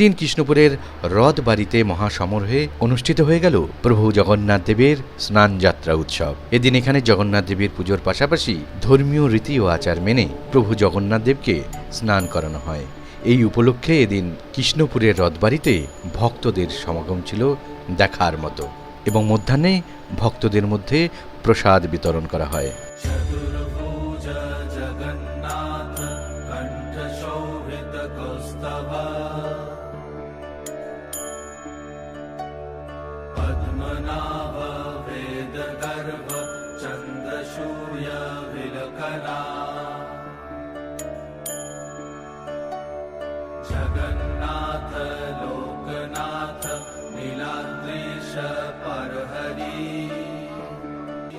দিন কৃষ্ণপুরের হ্রদ বাড়িতে মহাসমারোহে অনুষ্ঠিত হয়ে গেল প্রভু জগন্নাথ দেবের স্নান যাত্রা উৎসব। এদিন এখানে জগন্নাথ দেবীর পুজোর পাশাপাশি ধর্মীয় রীতি ও আচার মেনে প্রভু জগন্নাথ দেবকে স্নান করানো হয়। এই উপলক্ষে এদিন কৃষ্ণপুরের হ্রদবাড়িতে ভক্তদের সমাগম ছিল দেখার মতো এবং মধ্যাহ্নে ভক্তদের মধ্যে প্রসাদ বিতরণ করা হয়। জগন্নাথ কণ্ঠ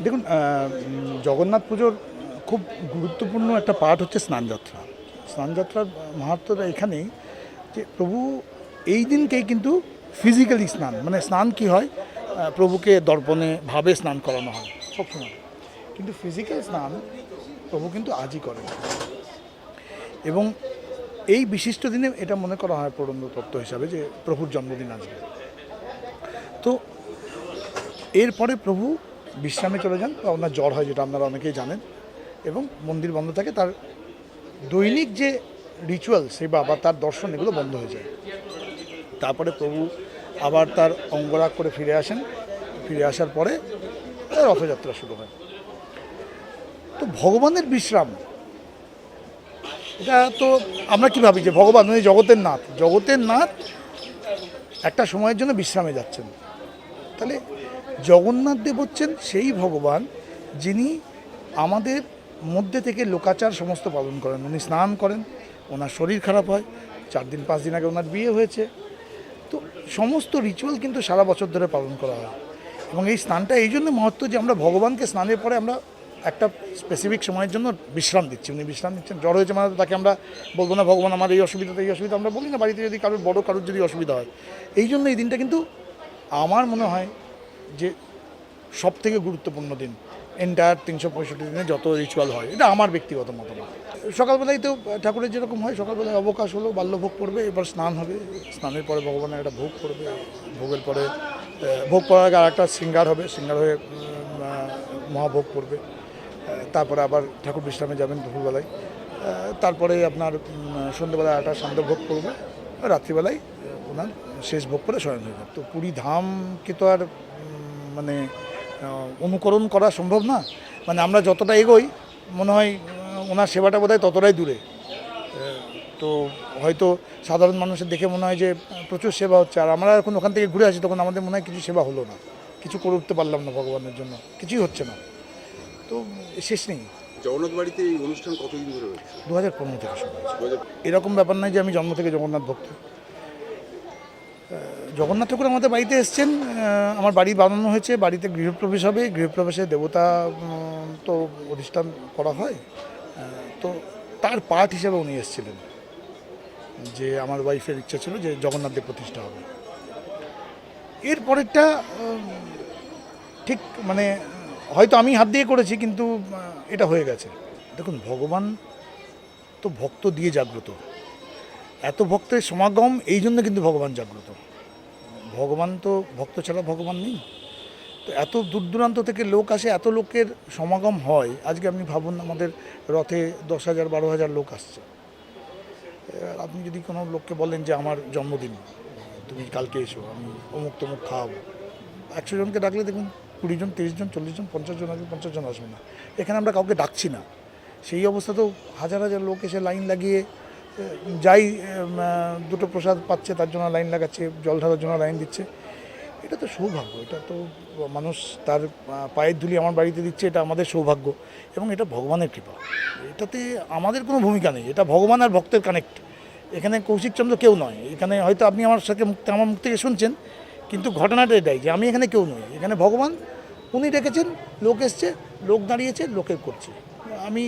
দেখুন জগন্নাথ পুজোর খুব গুরুত্বপূর্ণ একটা পার্ট হচ্ছে স্নানযাত্রা স্নানযাত্রার মাহাত্মটা এখানেই যে প্রভু এই দিনকেই কিন্তু ফিজিক্যালি স্নান মানে স্নান কি হয়? প্রভুকে দর্পণে ভাবে স্নান করানো হয় সবসময়। কিন্তু ফিজিক্যাল স্নান প্রভু কিন্তু আজই করেন। এবং এই বিশিষ্ট দিনে এটা মনে করা হয় প্রবন্ধ তত্ত্ব হিসাবে যে প্রভুর জন্মদিন আসবে তো এরপরে প্রভু বিশ্রামে চলে যান, বা ওনার জ্বর হয় যেটা আপনারা অনেকেই জানেন, এবং মন্দির বন্ধ থাকে, তার দৈনিক যে রিচুয়াল সেবা বা তার দর্শন, এগুলো বন্ধ হয়ে যায়। তারপরে প্রভু আবার তার অঙ্গরাগ করে ফিরে আসেন। ফিরে আসার পরে রথযাত্রা শুরু হয়। তো ভগবানের বিশ্রাম, এটা তো আমরা কি ভাবি যে ভগবান উনি জগতের নাথ? জগতের নাথ একটা সময়ের জন্য বিশ্রামে যাচ্ছেন। তাহলে জগন্নাথ দেব হচ্ছেন সেই ভগবান যিনি আমাদের মধ্যে থেকে লোকাচার সমস্ত পালন করেন। উনি স্নান করেন, ওনার শরীর খারাপ হয়, চার দিন, পাঁচ দিন আগে ওনার বিয়ে হয়েছে। তো সমস্ত রিচুয়াল কিন্তু সারা বছর ধরে পালন করা হয়। এবং এই স্নানটা এই জন্য মহত্ব যে আমরা ভগবানকে স্নানের পরে আমরা একটা স্পেসিফিক সময়ের জন্য বিশ্রাম দিচ্ছি। উনি বিশ্রাম দিচ্ছেন, জ্বর হয়েছে মানে তাকে আমরা বলব না, ভগবান, আমার এই অসুবিধাতে এই অসুবিধা। আমরা বলি না, বাড়িতে যদি কারোর বড়, কারোর যদি অসুবিধা হয়। এই জন্য এই দিনটা কিন্তু আমার মনে হয় যে সব থেকে গুরুত্বপূর্ণ দিন এন্টায়ার তিনশো পঁয়ষট্টি দিনে যত রিচুয়াল হয়, এটা আমার ব্যক্তিগত মতামত। সকালবেলায় তো ঠাকুরের যেরকম হয়, সকালবেলায় অবকাশ হলো, বাল্যভোগ পড়বে, এবার স্নান হবে, স্নানের পরে ভগবানের একটা ভোগ পড়বে, ভোগের পরে ভোগ পড়ার আগে আর একটা শৃঙ্গার হবে শৃঙ্গার হয়ে মহাভোগ পড়বে তারপরে আবার ঠাকুর বিশ্রামে যাবেন দুপুরবেলায় তারপরে আপনার সন্ধ্যেবেলায় একটা সান্ধ্য ভোগ করবে রাত্রিবেলায় ওনার শেষ ভোগ করে শয়ন হয়ে যাবে। তো পুরী ধামকে তো আর মানে অনুকরণ করা সম্ভব না। মানে আমরা যতটা এগোই মনে হয় ওনার সেবাটা বোধহয় ততটাই দূরে। তো হয়তো সাধারণ মানুষের দেখে মনে হয় যে প্রচুর সেবা হচ্ছে। আর আমরা এখন ওখান থেকে ঘুরে আসি তখন আমাদের মনে হয় কিছু সেবা হলো না। কিছু করে উঠতে পারলাম না ভগবানের জন্য। কিছুই হচ্ছে না। তো শেষ নেই। জগন্নাথ বাড়িতে এই অনুষ্ঠান কতদিন ধরে হচ্ছে? দু হাজার পনেরো থেকে শুরু হয়েছে। এরকম ব্যাপার নয় যে আমি জন্ম থেকে জগন্নাথ ভক্ত। জগন্নাথ ঠাকুর আমাদের বাড়িতে এসছেন আমার বাড়ি বানানো হয়েছে, বাড়িতে গৃহপ্রবেশ হবে, গৃহপ্রবেশে দেবতা তো অধিষ্ঠান করা হয় তো তার পার্ট হিসেবে উনি এসেছিলেন, যে আমার ওয়াইফের ইচ্ছা ছিল যে জগন্নাথ দেব প্রতিষ্ঠা হবে। এর পরেরটা ঠিক মানে হয়তো আমি হাত দিয়ে করেছি, কিন্তু এটা হয়ে গেছে। দেখুন, ভগবান তো ভক্ত দিয়ে জাগ্রত। এত ভক্তের সমাগম, এই জন্য কিন্তু ভগবান জাগ্রত। ভগবান তো ভক্ত ছাড়া ভগবান নেই। তো এত দূর দূরান্ত থেকে লোক আসে, এত লোকের সমাগম হয়, আজকে আপনি ভাবুন আমাদের রথে দশ হাজার, বারো হাজার লোক আসছে। আপনি যদি কোনো লোককে বলেন যে, আমার জন্মদিন, তুমি কালকে এসো, আমি অমুক তমুক খাওয়াবো। একশো জনকে ডাকলে দেখুন, কুড়ি জন, তিরিশ জন, চল্লিশ জন, পঞ্চাশ জন আসবে, পঞ্চাশ জন আসবে না। এখানে আমরা কাউকে ডাকছি না। সেই অবস্থাতেও হাজার হাজার লোক এসে লাইন লাগিয়ে যাই দুটো প্রসাদ পাচ্ছে, তার জন্য লাইন লাগাচ্ছে, জল ঢালার জন্য লাইন দিচ্ছে। এটা তো সৌভাগ্য, এটা তো মানুষ তার পায়ের ধুলি আমার বাড়িতে দিচ্ছে, এটা আমাদের সৌভাগ্য এবং এটা ভগবানের কৃপা। এটাতে আমাদের কোনো ভূমিকা নেই, এটা ভগবান আর ভক্তের কানেক্ট এখানে কৌশিকচন্দ্র কেউ নয়, এখানে হয়তো আপনি আমার সাথে আমার মুখ থেকে শুনছেন, কিন্তু ঘটনাটা এটাই যে আমি এখানে কেউ নই। এখানে ভগবান, উনি ডেকেছেন, লোক এসছে, লোক দাঁড়িয়েছে লোকের করছে। আমি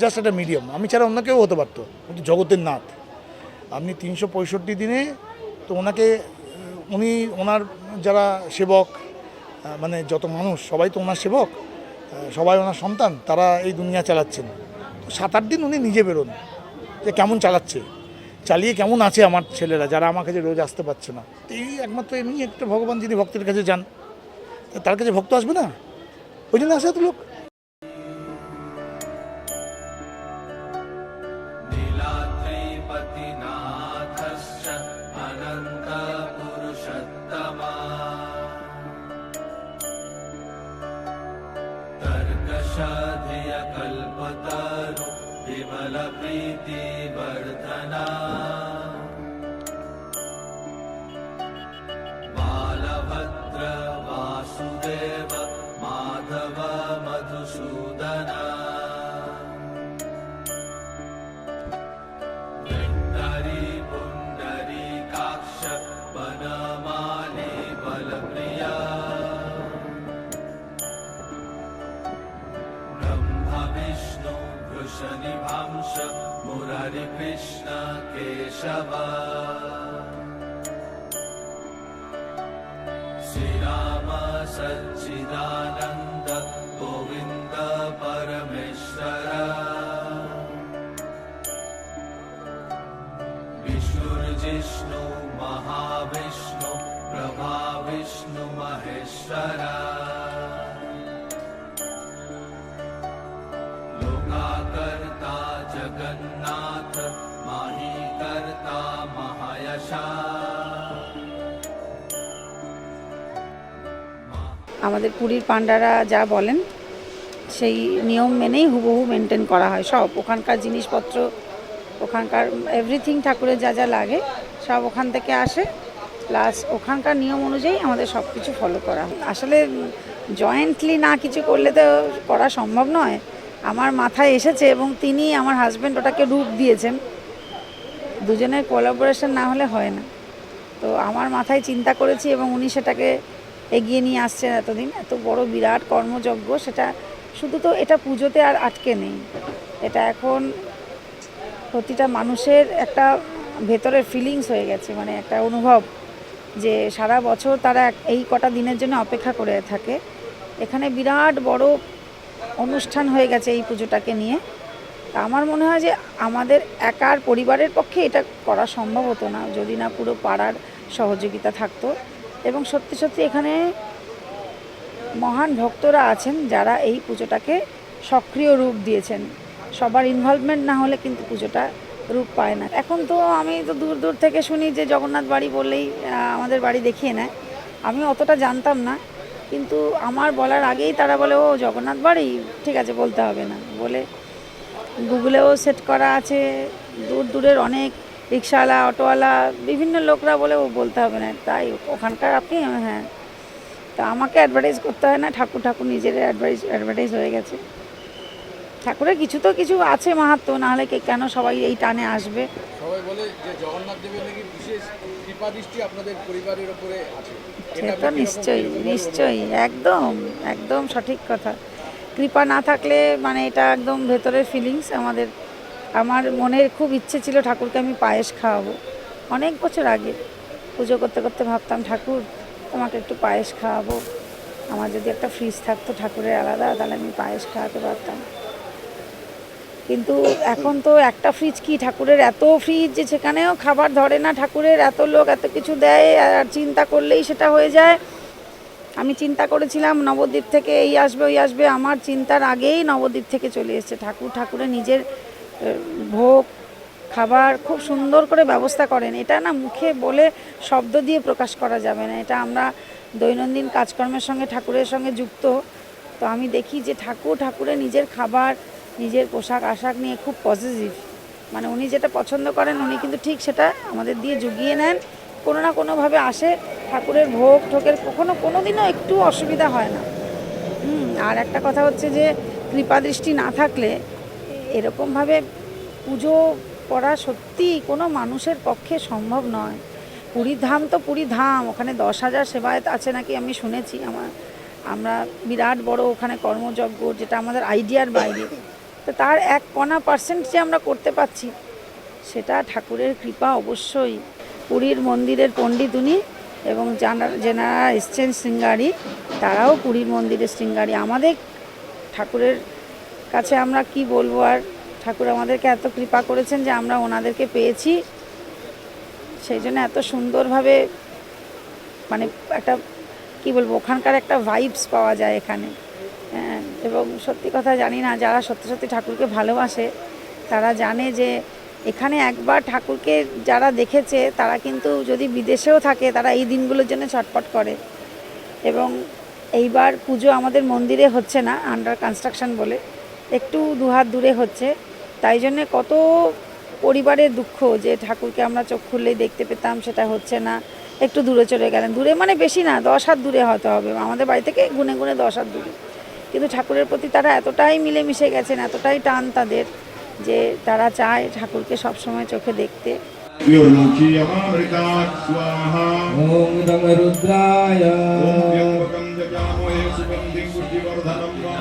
জাস্ট একটা মিডিয়াম আমি ছাড়া অন্য কেউ হতে পারতো। কিন্তু জগতের নাথ। আপনি তিনশো পঁয়ষট্টি দিনে তো ওনাকে, উনি ওনার যারা সেবক মানে যত মানুষ, সবাই তো ওনার সেবক, সবাই ওনার সন্তান, তারা এই দুনিয়া চালাচ্ছেন। তো সাত আট দিন উনি নিজে বেরোন যে কেমন চালাচ্ছে, চালিয়ে কেমন আছে আমার ছেলেরা যারা আমার কাছে রোজ আসতে পারছে না। এই একমাত্র এমনি একটা ভগবান যিনি ভক্তের কাছে যান, তার কাছে ভক্ত আসবে না? ওই জন্য আসে এত লোক। शाधिय विमलप्रीतिवर्धना। मुरारिकृष्ण केशव श्रीराम सच्चिदानन्द गोविन्द परमेश्वरा विष्णुर्जिष्णु महाविष्णु प्रभाविष्णु महेश्वरा আমাদের পুরীর পাণ্ডারা যা বলেন, সেই নিয়ম মেনেই হুবহু মেনটেন করা হয়। সব ওখানকার জিনিসপত্র, ওখানকার এভরিথিং ঠাকুরের যা যা লাগে, সব ওখান থেকে আসে। প্লাস ওখানকার নিয়ম অনুযায়ী আমাদের সব কিছু ফলো করা হয়। আসলে জয়েন্টলি না কিছু করলে তো করা সম্ভব নয়। আমার মাথায় এসেছে এবং তিনি আমার হাজব্যান্ড ওটাকে রূপ দিয়েছেন। দুজনের কোলাবোরেশন না হলে হয় না। তো আমার মাথায় চিন্তা করেছি এবং উনি সেটাকে এগিয়ে নিয়ে আসছেন এতদিন। এত বড় বিরাট কর্মযজ্ঞ, সেটা শুধু তো এটা পুজোতে আর আটকে নেই। এটা এখন প্রতিটা মানুষের একটা ভেতরের ফিলিংস হয়ে গেছে মানে একটা অনুভব যে সারা বছর তারা এই কটা দিনের জন্য অপেক্ষা করে থাকে। এখানে বিরাট বড় অনুষ্ঠান হয়ে গেছে এই পুজোটাকে নিয়ে। তা আমার মনে হয় যে আমাদের একার পরিবারের পক্ষে এটা করা সম্ভব হতো না, যদি না পুরো পাড়ার সহযোগিতা থাকতো। এবং সত্যি সত্যি এখানে মহান ভক্তরা আছেন যারা এই পুজোটাকে সক্রিয় রূপ দিয়েছেন। সবার ইনভলভমেন্ট না হলে কিন্তু পুজোটা রূপ পায় না। এখন তো আমি তো দূর দূর থেকে শুনি যে জগন্নাথ বাড়ি বললেই আমাদের বাড়ি দেখিয়ে নেয়। আমি অতটা জানতাম না, কিন্তু আমার বলার আগেই তারা বলে, ও, জগন্নাথ বাড়ি? ঠিক আছে, বলতে হবে না। বলে গুগলেও সেট করা আছে, দূর দূরের অনেক রিক্সাওয়ালা অটোওয়ালা বিভিন্ন লোকরা বলে ও বলতে হবে না। তাই ওখানকার আপনি হ্যাঁ। তা আমাকে অ্যাডভার্টাইজ করতে হয় না ঠাকুর ঠাকুর নিজের অ্যাডভাইস অ্যাডভার্টাইজ হয়ে গেছে। ঠাকুরের কিছু তো কিছু আছে মাহাত্ম নাহলে কে কেন সবাই এই টানে আসবে? সবাই বলে যে জগন্নাথ দেবের নাকি বিশেষ কৃপা দৃষ্টি আপনাদের পরিবারের উপরে আছে। নিশ্চয়ই নিশ্চয়ই একদম একদম সঠিক কথা। কৃপা না থাকলে মানে এটা একদম ভেতরের ফিলিংস আমাদের আমার মনের খুব ইচ্ছে ছিল ঠাকুরকে আমি পায়েস খাওয়াবো। অনেক বছর আগে পুজো করতে করতে ভাবতাম, ঠাকুর, তোমাকে একটু পায়েস খাওয়াবো। আমার যদি একটা ফ্রিজ থাকতো ঠাকুরের আলাদা, তাহলে আমি পায়েস খাওয়াতে পারতাম। কিন্তু এখন তো একটা ফ্রিজ কি ঠাকুরের এত ফ্রিজ যে সেখানেও খাবার ধরে না ঠাকুরের, এত লোক এত কিছু দেয়, আর চিন্তা করলেই সেটা হয়ে যায়। আমি চিন্তা করেছিলাম, নবদ্বীপ থেকে এই আসবে, ওই আসবে। আমার চিন্তার আগেই নবদ্বীপ থেকে চলে এসেছে ঠাকুর। ঠাকুরের নিজের ভোগ, খাবার খুব সুন্দর করে ব্যবস্থা করেন। এটা না মুখে বলে শব্দ দিয়ে প্রকাশ করা যাবে না। এটা আমরা দৈনন্দিন কাজকর্মের সঙ্গে, ঠাকুরের সঙ্গে যুক্ত। তো আমি দেখি যে ঠাকুর ঠাকুরের নিজের খাবার, নিজের পোশাক আশাক নিয়ে খুব পজিটিভ মানে উনি যেটা পছন্দ করেন, উনি কিন্তু ঠিক সেটা আমাদের দিয়ে জুগিয়ে নেন। কোনো না কোনোভাবে আসে ঠাকুরের ভোগ ঠোকের, কখনো কোনো দিনও একটু অসুবিধা হয় না। আর একটা কথা হচ্ছে যে কৃপা দৃষ্টি না থাকলে এরকমভাবে পুজো করা সত্যি কোনো মানুষের পক্ষে সম্ভব নয়। পুরীর ধাম তো পুরী ধাম, ওখানে দশ হাজার সেবায়ত আছে নাকি আমি শুনেছি আমার। আমরা বিরাট বড় ওখানে কর্মযজ্ঞ, যেটা আমাদের আইডিয়ার বাইরে। তো তার এক কণা পার্সেন্ট যে আমরা করতে পারছি, সেটা ঠাকুরের কৃপা অবশ্যই। পুরীর মন্দিরের পণ্ডিত উনি এবং যারা যেনারা এসছেন শৃঙ্গারি, তারাও পুরীর মন্দিরের শৃঙ্গারি। আমাদের ঠাকুরের কাছে আমরা কি বলব আর ঠাকুর আমাদেরকে এত কৃপা করেছেন যে আমরা ওনাদেরকে পেয়েছি। সেই জন্য এত সুন্দরভাবে মানে একটা কি বলব ওখানকার একটা ভাইবস পাওয়া যায় এখানে। হ্যাঁ, এবং সত্যি কথা জানি না যারা সত্যি সত্যি ঠাকুরকে ভালোবাসে তারা জানে যে এখানে একবার ঠাকুরকে যারা দেখেছে তারা কিন্তু যদি বিদেশেও থাকে তারা এই দিনগুলোর জন্য ছটপট করে। এবং এইবার পুজো আমাদের মন্দিরে হচ্ছে না আন্ডার কনস্ট্রাকশন বলে। একটু দুহাত দূরে হচ্ছে। তাই জন্যে কত পরিবারের দুঃখ যে ঠাকুরকে আমরা চোখ খুললেই দেখতে পেতাম সেটা হচ্ছে না। একটু দূরে চলে গেলেন। দূরে মানে বেশি না দশ হাত দূরে হতে হবে। আমাদের বাড়ি থেকে গুনে গুনে দশ হাত দূরে। কিন্তু ঠাকুরের প্রতি তারা এতটাই মিলেমিশে গেছেন এতটাই টান তাদের যে তারা চায় ঠাকুরকে সবসময় চোখে দেখতে। ওম রুদ্রায়।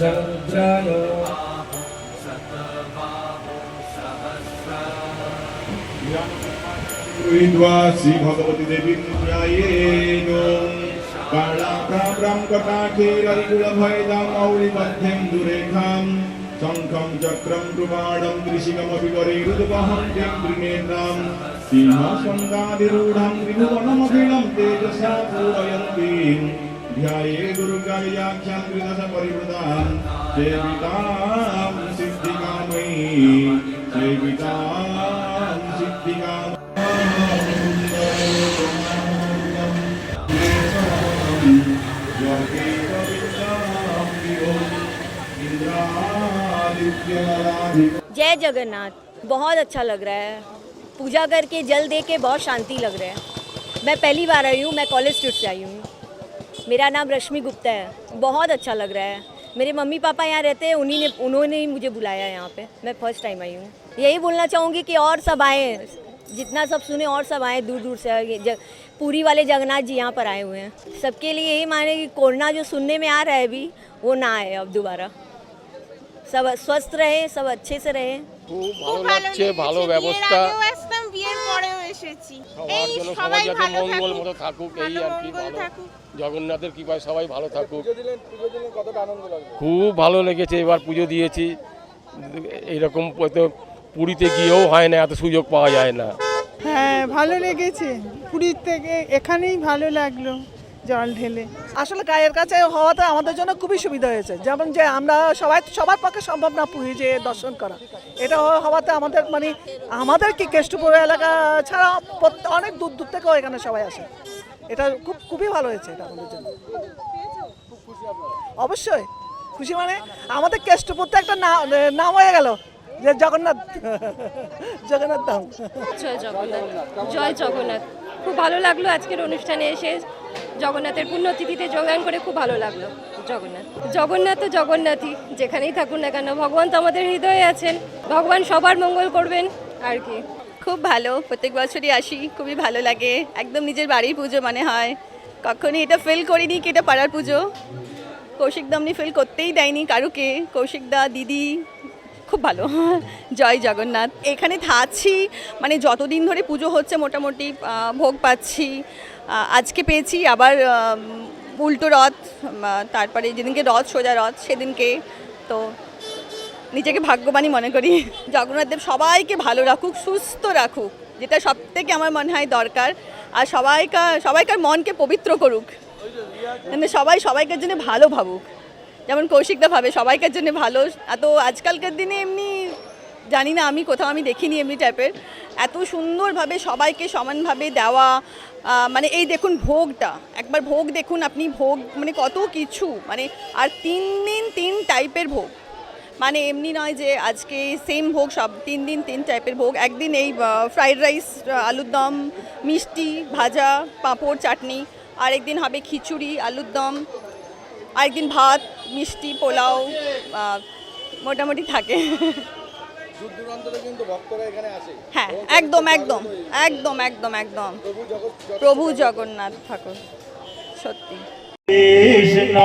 समुद्रायो श्री भगवती देवी मुद्राये कालाप्रां कटाक्षैररिकुलभयदां मौलिबद्धं दुरेखां शङ्खं चक्रं कृपाणं त्रिशिकमपि करैरुदुपहं त्वं त्रिनेत्रां सिंहासङ्गादिरूढं त्रिभुवनमखिलं तेजसा पूरयन्तीम् ध्याये सिद्धिकामयी जय जगन्नाथ। बहुत अच्छा लग रहा है। पूजा करके जल दे के बहुत शांति लग रहा है। मैं पहली बार आई हूँ, मैं कॉलेज स्ट्रीट से आई हूँ। मेरा नाम रश्मि गुप्ता है बहुत अच्छा लग रहा है मेरे मम्मी पापा यहाँ रहते हैं उन्हीं ने उन्होंने ही मुझे बुलाया यहाँ पे मैं फर्स्ट टाइम आई हूँ यही बोलना चाहूँगी कि और सब आए जितना सब सुने और सब आए दूर दूर से ये जग, पूरी वाले जगन्नाथ जी यहाँ पर आए हुए हैं सबके लिए यही माने कि कोरोना जो सुनने में आ रहा है अभी वो ना आए अब दोबारा सब स्वस्थ रहे सब अच्छे से रहे খুব খুব ভালো লাগছে ভালো লেগেছে। ব্যবস্থা এসেছি। সবার এই জন্য সবাই ভালো মঙ্গল মতো থাকুক এই আর কি ভালো। থাকুক। জগন্নাথের কৃপায় সবাই ভালো থাকুক। পুজো দিলেন পুজো দিলেন কতটা আনন্দ লাগল? খুব ভালো লেগেছে এবার পুজো দিয়েছি। এইরকম হয়তো পুরীতে গিয়েও হয় না এত সুযোগ পাওয়া যায় না। হ্যাঁ ভালো লেগেছে। পুরীর থেকে এখানেই ভালো লাগল। জল ঢেলে। আসলে গায়ের কাছে হওয়াতে আমাদের জন্য খুবই সুবিধা হয়েছে। যেমন যে আমরা সবাই, সবার পক্ষে সম্ভব না পুরী যে দর্শন করা। এটা হওয়াতে আমাদের মানে আমাদের কি কেষ্টপুর এলাকা ছাড়া অনেক দূর দূর থেকেও এখানে সবাই আসে। এটা খুব, খুবই ভালো হয়েছে এটা আমাদের জন্য। অবশ্যই। খুশি মানে আমাদের কেষ্টপুরতে একটা না- নাম হয়ে গেল, যে জগন্নাথ। জগন্নাথ ধাম। জয় জগন্নাথ। জয় জগন্নাথ। খুব ভালো লাগল আজকের অনুষ্ঠানে এসে। জগন্নাথের পুণ্যতিথিতে যোগদান করে খুব ভালো লাগল। জগন্নাথ। জগন্নাথ তো জগন্নাথই, যেখানেই থাকুন না কেন, ভগবান তো আমাদের হৃদয়ে আছেন। ভগবান সবার মঙ্গল করবেন, আর কি। খুব ভালো, প্রত্যেক বছরই আসি, খুবই ভালো লাগে। একদম নিজের বাড়ির পুজো মনে হয়। কখনই এটা ফিল করিনি কি এটা পাড়ার পুজো? কৌশিক দামনি ফিল করতেই দেয়নি কারুকে। কৌশিক দা, দিদি, খুব ভালো। জয় জগন্নাথ। এখানে থাকছি মানে যতদিন ধরে পুজো হচ্ছে মোটামুটি ভোগ পাচ্ছি। আজকে পেয়েছি, আবার উল্টো রথ তারপরে যেদিনকে রথ, সোজা রথ, সেদিনকে, তো নিজেকে ভাগ্যবানই মনে করি। জগন্নাথ দেব সবাইকে ভালো রাখুক, সুস্থ রাখুক, যেটা সব থেকে আমার মনে হয় দরকার, আর সবাইকার সবাইকার মনকে পবিত্র করুক। মানে সবাই সবাইকার জন্য ভালো ভাবুক। যেমন কৌশিকদা ভাবে, সবাইকার জন্য ভালো এত আজকালকার দিনে এমনি জানি না, আমি কোথাও আমি দেখিনি এমনি টাইপের এত সুন্দরভাবে সবাইকে সমানভাবে দেওয়া মানে এই দেখুন ভোগটা, একবার ভোগ দেখুন আপনি, ভোগ মানে কত কিছু মানে আর তিন দিন তিন টাইপের ভোগ। মানে এমনি নয় যে আজকে সেম ভোগ, সব তিন দিন তিন টাইপের ভোগ। একদিন এই ফ্রাইড রাইস আলুর দম, মিষ্টি, ভাজা, পাঁপড়, চাটনি। আরেকদিন হবে খিচুড়ি, আলুর দম। আরেকদিন ভাত, মিষ্টি, পোলাও মোটামুটি থাকে। দূর দূরান্তরে কিন্তু ভক্তরা এখানে আসে। হ্যাঁ একদম একদম একদম একদম একদম। প্রভু প্রভু জগন্নাথ ঠাকুর সত্যি। কৃষ্ণ